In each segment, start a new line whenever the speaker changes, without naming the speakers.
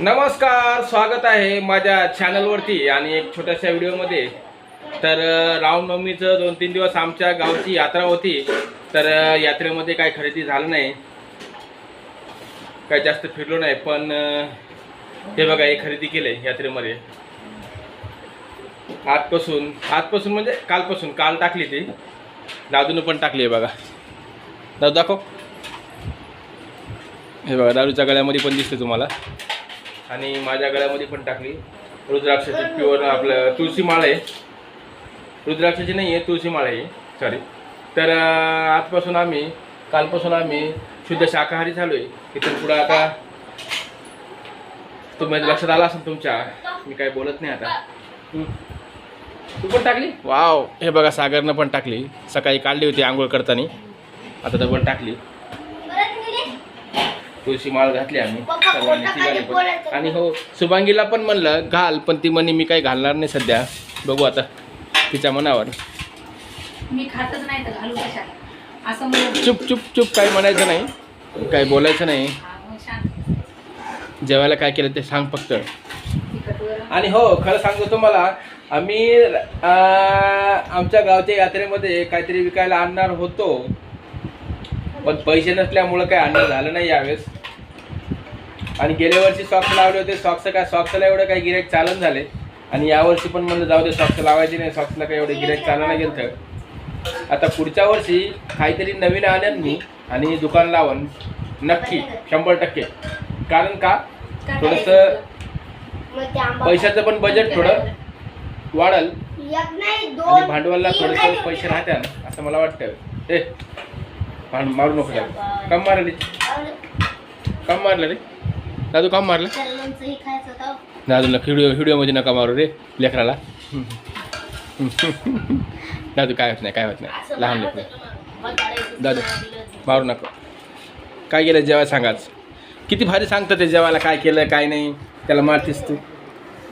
नमस्कार स्वागत आहे माझ्या चॅनलवरती आणि एक छोट्याशा व्हिडिओमध्ये तर रामनवमीचं दोन तीन दिवस आमच्या गावची यात्रा होती. तर यात्रेमध्ये काही खरेदी झालं नाही. काही जास्त फिरलो नाही पण हे बघा हे खरेदी केले यात्रेमध्ये. आजपासून आजपासून म्हणजे कालपासून काल टाकली ती. दादूनं पण टाकली आहे बघा. दादू दाखव. हे बघा दारूच्या गळ्यामध्ये पण दिसते तुम्हाला. आणि माझ्या गळ्यामध्ये पण टाकली. रुद्राक्षाची प्युअर आपलं तुळशी माळ आहे. रुद्राक्षाची नाही आहे तुळशी माळ आहे. सॉरी तर आजपासून आम्ही कालपासून आम्ही शुद्ध शाकाहारी झालो आहे इथून पुढं आता तुम्ही लक्षात आला असेल तुमच्या. मी काही बोलत नाही आता. तू पण टाकली? वाव हे बघा सागरनं पण टाकली. सकाळी काढली होती आंघोळ करताना. आता डबल टाकली. तुळशी माळ घातली आम्ही. सर्वांनी तिघांनी पण.
बोलायचं.
आणि हो शुभांगीला पण म्हणलं घाल पण ती म्हणे मी काही घालणार नाही सध्या. बघू आता तिच्या मनावर.
मी खातच नाही तर घालू कशाला? असं म्हणून.
चुप चुप चुप काही म्हणायचं नाही. काही बोलायचं नाही.
हा,
जेवायला काय केलं ते सांग फक्त. आणि हो खरं सांगतो तुम्हाला आम्ही अं, आमच्या गावच्या यात्रेमध्ये काहीतरी विकायला आणणार होतो. पण पैसे नसल्यामुळं काही आणणं झालं नाही यावेळेस. आणि गेल्या वर्षी सॉक्स लावले होते. सॉक्स काय सॉक्सला एवढं काही गिरायक चालन झाले. आणि यावर्षी पण म्हणलं जाऊ दे सॉक्स लावायचे नाही. सॉक्सला काही एवढे गिरायक चालना गेलं तर. आता पुढच्या वर्षी काहीतरी नवीन आणेन मी आणि दुकान लावन नक्की शंभर टक्के. कारण का? थोडंसं पैशाचं पण बजेट थोडं वाढल. आणि भांडवलला थोडंसं. पैसे राहत्या असं मला वाटतं. ए मारू नको त्याला कम रे कम मारलं रे दादू कम मारलं दादूला व्हिडिओ व्हिडिओमध्ये नका मारू रे लेकराला दादू काय होत नाही काय होत नाही लहान लेकर दादू. मारू नका काय केलं जेव्हा सांगाच किती भारी सांगतं ते जेवायला काय केलं काय नाही त्याला मारतीस तू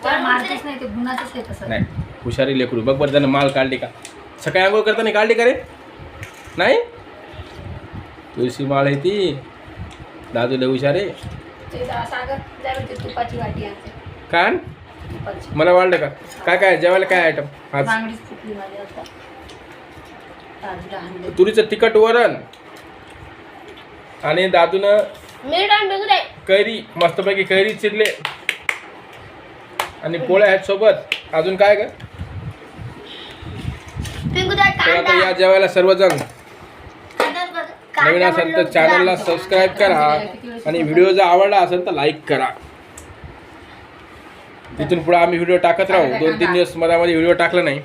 नाही
नाही हुशारी लेकरू बघ बरं त्यानं माल काढली का सकाळी आंघोळ करताना काढली का रे नाही तुळशी माळ आहे ती. दादू लय हुशार काय मला वाढलं का? काय काय जेवायला काय आयटम आज.
आणले.
तुरीचं तिखट वरण. आणि दादूनं. कैरी मस्तपैकी कैरी चिरले. आणि पोळ्या आहेत सोबत. अजून काय ग? आता या. जेवायला सर्वजण. नवीन असेल तर चॅनलला. सबस्क्राईब करा. आणि व्हिडिओ जर आवडला असेल तर लाईक करा. तिथून पुढे आम्ही व्हिडिओ टाकत राहू. दोन तीन दिवस मधामध्ये व्हिडिओ टाकला नाही.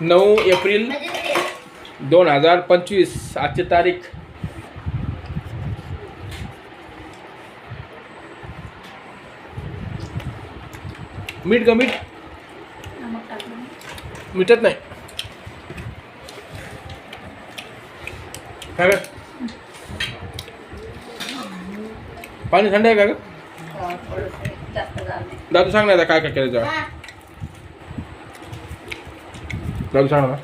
नऊ एप्रिल दोन हजार पंचवीस आजची तारीख. मीठ ग मीठ. मिटत नाही. काय? पाणी थंड आहे का दादू सांग ना आता काय काय
हा.
दादू सांग ना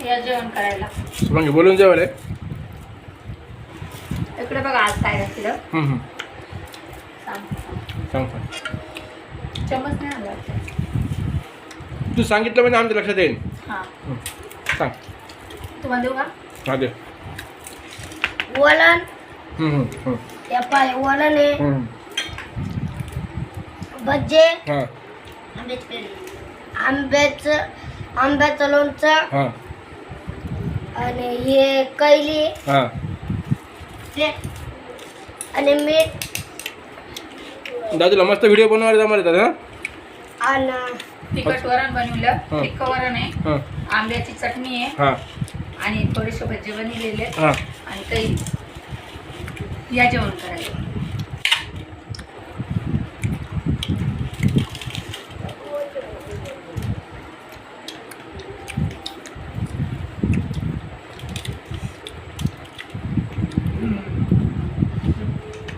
हे
जेवण करायला
मग बोलून जेवायला
इकडे बघा आज काय घातलं. सांग
सांग
नाही आला.
तू सांगितलं म्हणजे आमच्या लक्षात येईल.
हा.
सांग.
तुम्हाला देऊ का?
हा दे.
वलन. या पाय वलन आहे. भज्जे
हा.
आंब्याचं आंब्याचं लोणचं.
हा.
आणि हे कैली.
हा.
आणि मीठ.
दादूला मस्त व्हिडिओ बनवायला जमले दादा.
तिखट वरण बनवलं.
हा.
तिखट वरण आहे.
हा.
आंब्याची चटणी आहे.
हा.
आणि थोडेसे भजी बनवलेले
हा.
आणि काही या जेवण करायला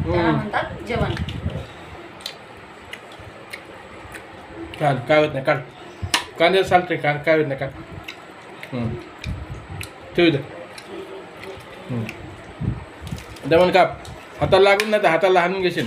त्याला
हम्म.
म्हणतात जेवण
काढ काय होत नाही काढ कांद्याचं चालतंय का काय होत नाही का हं. ठेवू दे. दमन काप. हाताला लागून नाही तर हाताला हाणून घेशील.